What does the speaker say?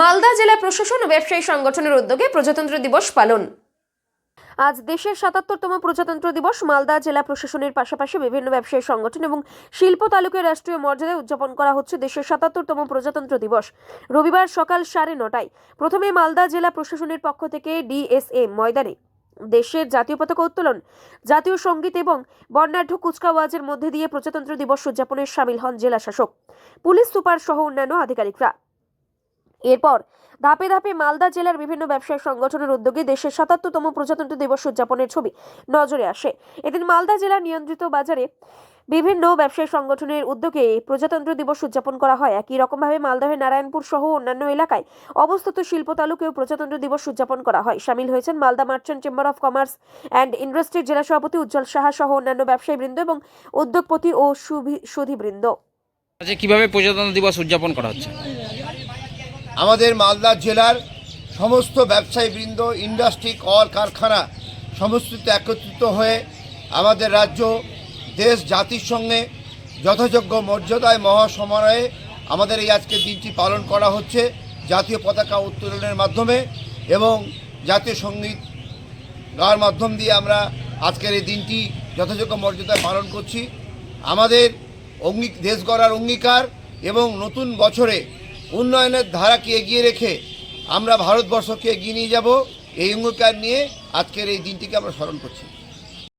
মালদা জেলা প্রশাসন ও ব্যবসায়ী সংগঠনের উদ্যোগে প্রজাতন্ত্র দিবস পালন। আজ দেশের সাতাত্তরতম প্রজাতন্ত্র দিবস মালদা জেলা প্রশাসনের পাশাপাশি বিভিন্ন ব্যবসায়ী সংগঠন এবং শিল্প তালুকের রাষ্ট্রীয় মর্যাদায় উদযাপন করা হচ্ছে দেশের সাতাত্তরতম প্রজাতন্ত্র দিবস। রবিবার সকাল সাড়ে নটায় প্রথমে মালদা জেলা প্রশাসনের পক্ষ থেকে ডিএসএ ময়দানে দেশের জাতীয় পতাকা উত্তোলন, জাতীয় সংগীত এবং বর্ণাঢ্য কুচকাওয়াজের মধ্যে দিয়ে প্রজাতন্ত্র দিবস উদযাপনে সামিল হন জেলা শাসক। পুলিশ সুপার সহ অন্যান্য আধিকারিকরা। এরপর ধাপে ধাপে মালদা জেলার বিভিন্ন ব্যবসায়ী সংগঠনের উদ্যোগে দেশের সাতাত্তরতম প্রজাতন্ত্র দিবস উদযাপনের ছবি নজরে আসে। এদিন মালদা জেলার নিয়ন্ত্রিত বাজারে বিভিন্ন ব্যবসায়ী সংগঠনের উদ্যোগে প্রজাতন্ত্র দিবস উদযাপন করা হয়। একই রকমভাবে মালদহের নারায়ণপুর সহ অন্যান্য এলাকায় অবস্থিত শিল্প তালুকেও প্রজাতন্ত্র দিবস উদযাপন করা হয়। সামিল হয়েছেন Malda merchant chamber of commerce and ইন্ডাস্ট্রির জেলা সভাপতি উজ্জ্বল সাহা সহ অন্যান্য ব্যবসায়ীবৃন্দ এবং উদ্যোগপতি ও সুধি- সুধীবৃন্দ। আজকে কীভাবে প্রজাতন্ত্র দিবস উদযাপন করা হচ্ছে? আমাদের মালদা জেলার সমস্ত ব্যবসায়ীবৃন্দ ইন্ডাস্ট্রি কল, কারখানা সমস্ত একত্রিত হয়ে আমাদের রাজ্য, দেশ, জাতির সঙ্গে যথাযোগ্য মর্যাদায় মহাসমারোহে আমাদের এই আজকের দিনটি পালন করা হচ্ছে জাতীয় পতাকা উত্তোলনের মাধ্যমে এবং জাতীয় সংগীত গাওয়ার মাধ্যম দিয়ে আমরা আজকের এই দিনটি যথাযোগ্য মর্যাদায় পালন করছি। আমাদের অঙ্গী, দেশ গড়ার অঙ্গীকার এবং নতুন বছরে উন্নয়নের ধারাকে এগিয়ে রেখে আমরা ভারতবর্ষকে এগিয়ে নিয়ে যাব, এই অঙ্গীকার নিয়ে আজকের এই দিনটিকে আমরা স্মরণ করছি।